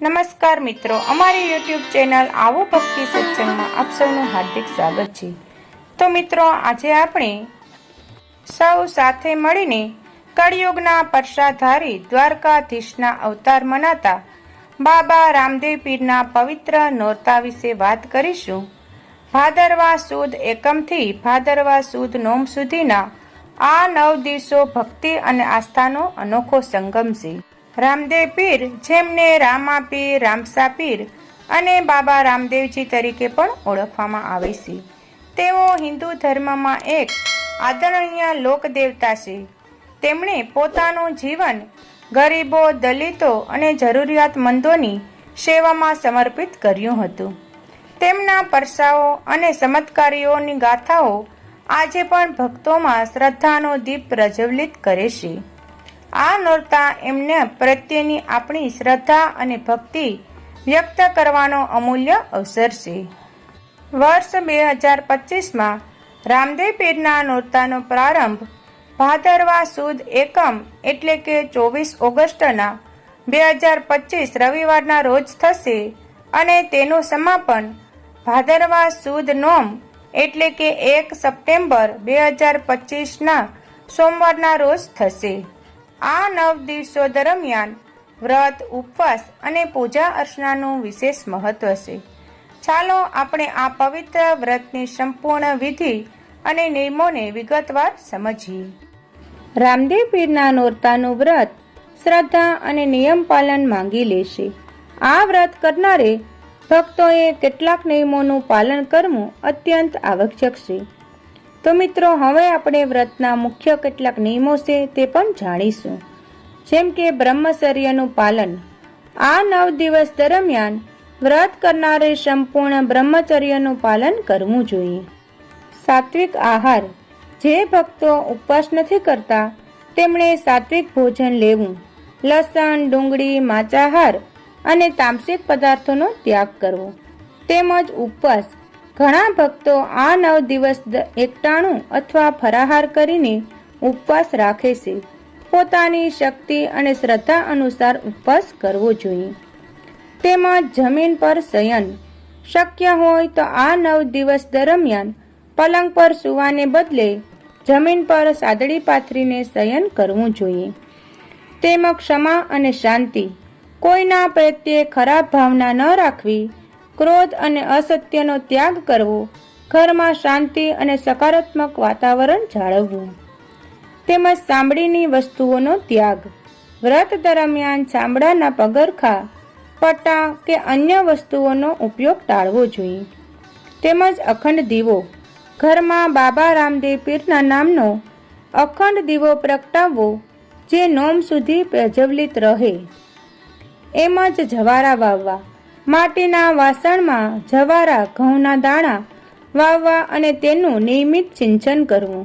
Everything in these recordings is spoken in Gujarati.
નમસ્કાર મિત્રો, અમારી યુટ્યુબ ચેનલ આવો ભક્તિ સત્સંગમાં આપ સૌનું હાર્દિક સ્વાગત છે. તો મિત્રો, આજે આપણે સૌ સાથે મળીને કળિયુગના પરસાધારી દ્વારકાધીશના અવતાર મનાતા બાબા રામદેવ પીરના પવિત્ર નોરતા વિશે વાત કરીશું. ભાદરવા સુદ એકમથી ભાદરવા સુદ નોમ સુધીના આ નવ દિવસો ભક્તિ અને આસ્થાનો અનોખો સંગમ છે. રામદેવ પીર, જેમને રામા પીર, રામસા પીર અને બાબા રામદેવજી તરીકે પણ ઓળખવામાં આવે છે. તેઓ હિન્દુ ધર્મમાં એક આદરણીય લોકદેવતા છે. તેમણે પોતાનું જીવન ગરીબો, દલિતો અને જરૂરિયાતમંદોની સેવામાં સમર્પિત કર્યું હતું. તેમના પરસાઓ અને ચમત્કારીઓની ગાથાઓ આજે પણ ભક્તોમાં શ્રદ્ધાનો દીપ પ્રજ્વલિત કરે છે. આ નોરતા એમને પ્રત્યેની આપણી શ્રદ્ધા અને ભક્તિ વ્યક્ત કરવાનો અમૂલ્ય અવસર છે. વર્ષ બે હજાર પચીસમાં રામદેવ પીરના નોરતાનો પ્રારંભ ભાદરવા સુદ એકમ એટલે કે ચોવીસ ઓગસ્ટના બે હજાર પચીસ રવિવારના રોજ થશે અને તેનું સમાપન ભાદરવા સુદ નોમ એટલે કે એક સપ્ટેમ્બર બે હજાર પચીસના સોમવારના રોજ થશે. આ નવ દિવસો દરમિયાન વ્રત, ઉપવાસ અને પૂજા અર્ચનાનું વિશેષ મહત્વ છે. ચાલો આપણે આ પવિત્ર વ્રતની સંપૂર્ણ વિધિ અને નિયમોને વિગતવાર સમજીએ. રામદેવ પીરના નોરતાનું વ્રત શ્રદ્ધા અને નિયમ પાલન માંગી લેશે આ વ્રત કરનારે ભક્તોએ કેટલાક નિયમોનું પાલન કરવું અત્યંત આવશ્યક છે. તો મિત્રો, હવે આપણે વ્રતના મુખ્ય કેટલાક નિયમો છે તે પણ જાણીશું. જેમ કે બ્રહ્મચર્યનું પાલન. આ નવ દિવસ દરમિયાન વ્રત કરનારે સંપૂર્ણ બ્રહ્મચર્યનું પાલન કરવું જોઈએ. સાત્વિક આહાર. જે ભક્તો ઉપવાસ નથી કરતા, તેમણે સાત્વિક ભોજન લેવું. લસણ, ડુંગળી, માંસાહાર અને તામસિક પદાર્થોનો ત્યાગ કરવો. તેમજ ઉપવાસ. ઘણા ભક્તો આ નવ દિવસ એકટાણું અથવા ફરાહાર કરીને ઉપવાસ રાખે છે. પોતાની શક્તિ અને શ્રદ્ધા અનુસાર ઉપવાસ કરવો જોઈએ. તેમાં જમીન પર શયન શક્ય હોય તો આ નવ દિવસ દરમિયાન પલંગ પર સૂવાને બદલે જમીન પર સાદડી પાથરીને શયન કરવું જોઈએ. તેમાં ક્ષમા અને શાંતિ કોઈના પ્રત્યે ખરાબ ભાવના ન રાખવી ક્રોધ અને અસત્યનો ત્યાગ કરવો, ઘરમાં શાંતિ અને સકારાત્મક વાતાવરણ જાળવવું. તેમજ ચામડીની વસ્તુઓનો ત્યાગ. વ્રત દરમિયાન ચામડાના પગરખા પટ્ટા કે અન્ય વસ્તુઓનો ઉપયોગ ટાળવો જોઈએ. તેમજ અખંડ દીવો. ઘરમાં બાબા રામદેવ પીરના નામનો અખંડ દીવો પ્રગટાવવો, જે નોમ સુધી પ્રજ્વલિત રહે. એમ જ જવારા વાવવા. માટીના વાસણમાં જવારા, ઘઉંના દાણા વાવવા અને તેનું નિયમિત સિંચન કરવું.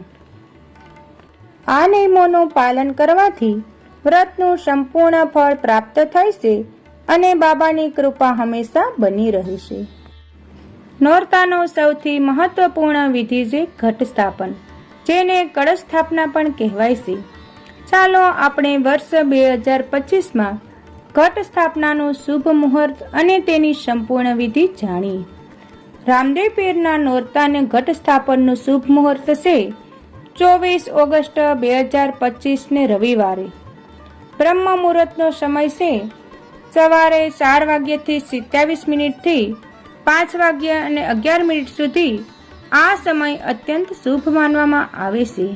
આ નિયમોનું પાલન કરવાથી વ્રતનું સંપૂર્ણ ફળ પ્રાપ્ત થશે અને બાબાની કૃપા હંમેશા બની રહેશે નોરતાનો સૌથી મહત્વપૂર્ણ વિધિ છે ઘટ સ્થાપન જેને કળશ સ્થાપના પણ કહેવાય છે. ચાલો આપણે વર્ષ બે હજાર પચીસમાં ઘટ સ્થાપનાનો શુભ મુહૂર્ત અને તેની સંપૂર્ણ વિધિ જાણી. રામદેવ પીરના નોરતાને ઘટ સ્થાપનનું શુભ મુહૂર્ત છે ચોવીસ ઓગસ્ટ બે હજાર પચીસને રવિવારે. બ્રહ્મ મુહૂર્તનો સમય છે સવારે ચાર વાગ્યાથી સિત્યાવીસ મિનિટથી પાંચ વાગ્યા અને અગિયાર મિનિટ સુધી આ સમય અત્યંત શુભ માનવામાં આવે છે.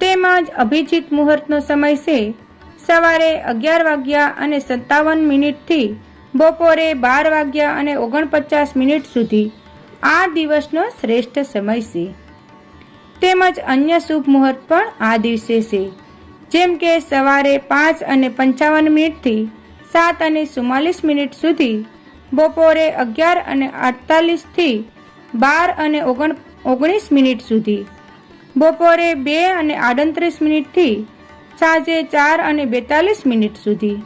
તેમજ અભિજીત મુહૂર્તનો સમય છે સવારે અગિયાર વાગ્યા અને સત્તાવન મિનિટથી બપોરે બાર વાગ્યા અને ઓગણપચાસ મિનિટ સુધી આ દિવસનો શ્રેષ્ઠ સમય છે. તેમજ અન્ય શુભ મુહૂર્ત પણ આ દિવસે છે. જેમ કે સવારે પાંચ અને પંચાવન મિનિટથી સાત અને ચુમ્માલીસ મિનિટ સુધી બપોરે અગિયાર અને અડતાલીસથી બાર અને ઓગણ ઓગણીસ મિનિટ સુધી બપોરે બે અને આડત્રીસ મિનિટથી સાંજે ચાર અને બેતાલીસ મિનિટ સુધી.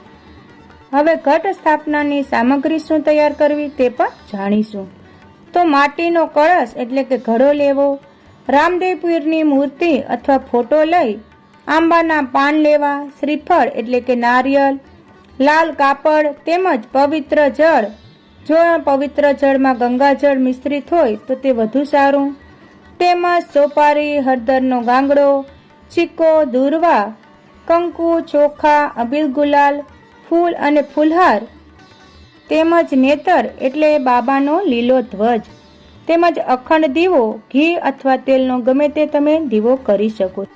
હવે ઘટ સ્થાપનાની સામગ્રી શું તૈયાર કરવી તે પણ જાણીશું. તો માટીનો કળશ એટલે કે ઘડો લેવો, રામદેવ પીરની મૂર્તિ અથવા ફોટો લઈ, આંબાના પાન લેવા, શ્રીફળ એટલે કે નારિયેળ લાલ કાપડ તેમજ પવિત્ર જળ. જો પવિત્ર જળમાં ગંગાજળ મિશ્રિત હોય તો તે વધુ સારું. તેમજ સોપારી, હળદરનો ગાંગડો, ચીકો, દૂર્વા કંકુ, ચોખા, અબીલ ગુલાલ, ફૂલ અને ફૂલહાર, તેમજ નેતર એટલે બાબાનો લીલો ધ્વજ, તેમજ અખંડ દીવો, ઘી અથવા તેલનો ગમે તે તમે દીવો કરી શકો.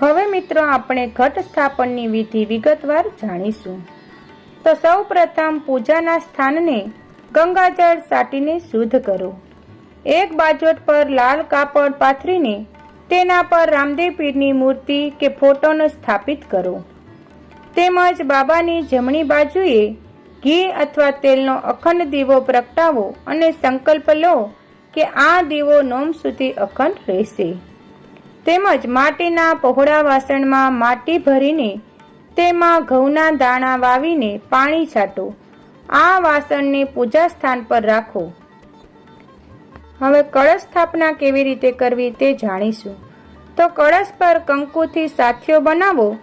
હવે મિત્રો આપણે ઘટ સ્થાપનની વિધિ વિગતવાર જાણીશું. તો સૌ પ્રથમ પૂજાના સ્થાનને ગંગાજળ સાટીને શુદ્ધ કરો. એક બાજોટ પર લાલ કાપડ પાથરીને તેના પર રામદેવ પીરની મૂર્તિ કે ફોટોને સ્થાપિત કરો. તેમજ બાબાની જમણી બાજુએ ઘી અથવા તેલનો અખંડ દીવો પ્રગટાવો અને સંકલ્પ લો કે આ દીવો નોમ સુધી અખંડ રહેશે. તેમજ માટીના પહોળા વાસણમાં માટી ભરીને તેમાં ઘઉંના દાણા વાવીને પાણી છાંટો. આ વાસણને પૂજા સ્થાન પર રાખો. હવે કળશ સ્થાપના કેવી રીતે કરવી તે જાણીશું. તો કળશ પર કંકુથી સાથીઓ બનાવો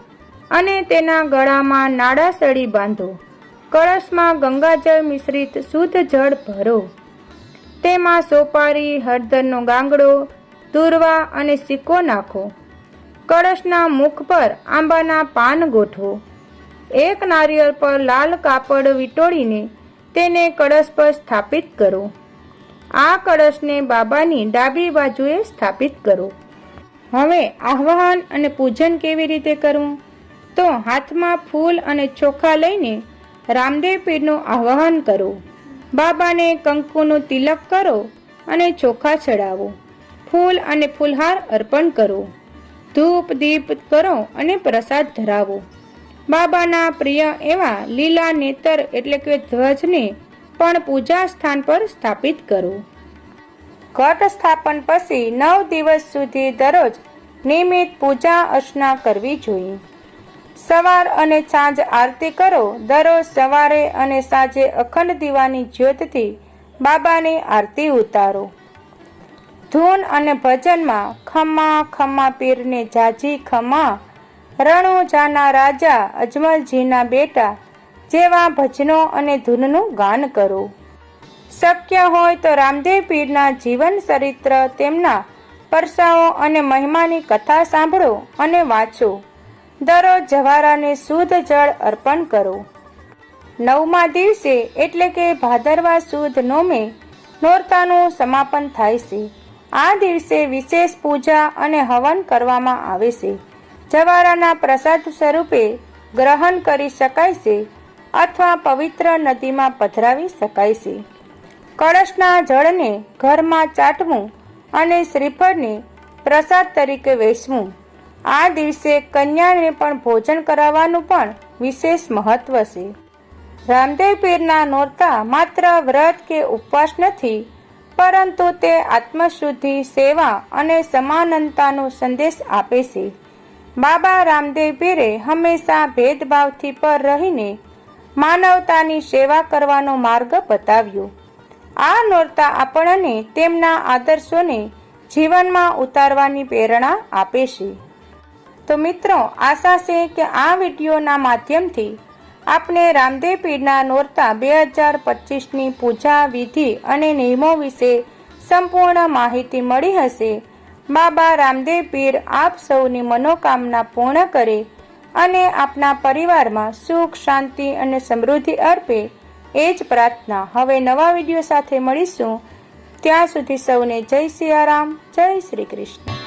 અને તેના ગળામાં નાડાસળી બાંધો. કળશમાં ગંગાજળ મિશ્રિત શુદ્ધ જળ ભરો. તેમાં સોપારી, હળદરનો ગાંગડો, દૂરવા અને સિક્કો નાખો. કળશના મુખ પર આંબાના પાન ગોઠવો. એક નારિયેળ પર લાલ કાપડ વીંટોળીને તેને કળશ પર સ્થાપિત કરો. આ કળશને બાબાની ડાબી બાજુએ સ્થાપિત કરો. હવે આહ્વાન અને પૂજન કેવી રીતે કરવું? તો હાથમાં ફૂલ અને ચોખા લઈને રામદેવ પીરનું આહ્વાન કરો. બાબાને કંકુનું તિલક કરો અને ચોખા ચડાવો. ફૂલ અને ફૂલહાર અર્પણ કરો. ધૂપ, દીપ કરો અને પ્રસાદ ધરાવો. બાબાના પ્રિય એવા લીલા નેતર એટલે કે ધ્વજને પણ પૂજા સ્થાન પર સ્થાપિત કરો. ઘટ સ્થાપન પછી નવ દિવસ સુધી દરરોજ નિયમિત પૂજા અર્ચના કરવી જોઈએ. સવાર અને સાંજ આરતી કરો. દરરોજ સવારે અને સાંજે અખંડ દીવાની જ્યોતથી બાબાની આરતી ઉતારો. ધૂન અને ભજનમાં ખમ્મા ખમ્મા પીરને જાજી ખમ્મા રણુજાના રાજા અજમલજીના બેટા જેવા ભજનો અને ધૂનનું ગાન કરો. શક્ય હોય તો રામદેવ પીરના જીવન ચરિત્ર, તેમના પરસાઓ અને મહિમાની કથા સાંભળો અને વાંચો. દરરોજ જવારાને શુદ્ધ જળ અર્પણ કરો. નવમા દિવસે એટલે કે ભાદરવા સુદ નોમે નોરતાનું સમાપન થાય છે. આ દિવસે વિશેષ પૂજા અને હવન કરવામાં આવે છે. જવારાના પ્રસાદ સ્વરૂપે ગ્રહણ કરી શકાય છે. અથવા પવિત્ર નદીમાં પધરાવી શકાય છે. કળશના જળને ઘરમાં ચાટવું અને શ્રીફળને પ્રસાદ તરીકે વેચવું. આ દિવસે કન્યાને પણ ભોજન કરાવવાનું પણ વિશેષ મહત્વ છે. રામદેવ પીરના નોરતા માત્ર વ્રત કે ઉપવાસ નથી, પરંતુ તે આત્મશુદ્ધિ, સેવા અને સમાનતાનો સંદેશ આપે છે. બાબા રામદેવ પીરે હંમેશા ભેદભાવથી પર રહીને માનવતાની સેવા કરવાનો માર્ગ બતાવ્યો. આ નોરતા આપણને તેમના આદર્શોને જીવનમાં ઉતારવાની પ્રેરણા આપે છે. તો મિત્રો, આશા છે કે આ વિડીયોના માધ્યમથી આપને રામદેવ પીરના નોરતા બે હજાર પચીસની પૂજા વિધિ અને નિયમો વિશે સંપૂર્ણ માહિતી મળી હશે. બાબા રામદેવ પીર આપ સૌની મનોકામના પૂર્ણ કરે અને આપના પરિવારમાં સુખ, શાંતિ અને સમૃદ્ધિ અર્પે એ જ પ્રાર્થના હવે નવા વીડિયો સાથે મળીશું. ત્યાં સુધી સૌને જય સિયારામ, જય શ્રી કૃષ્ણ.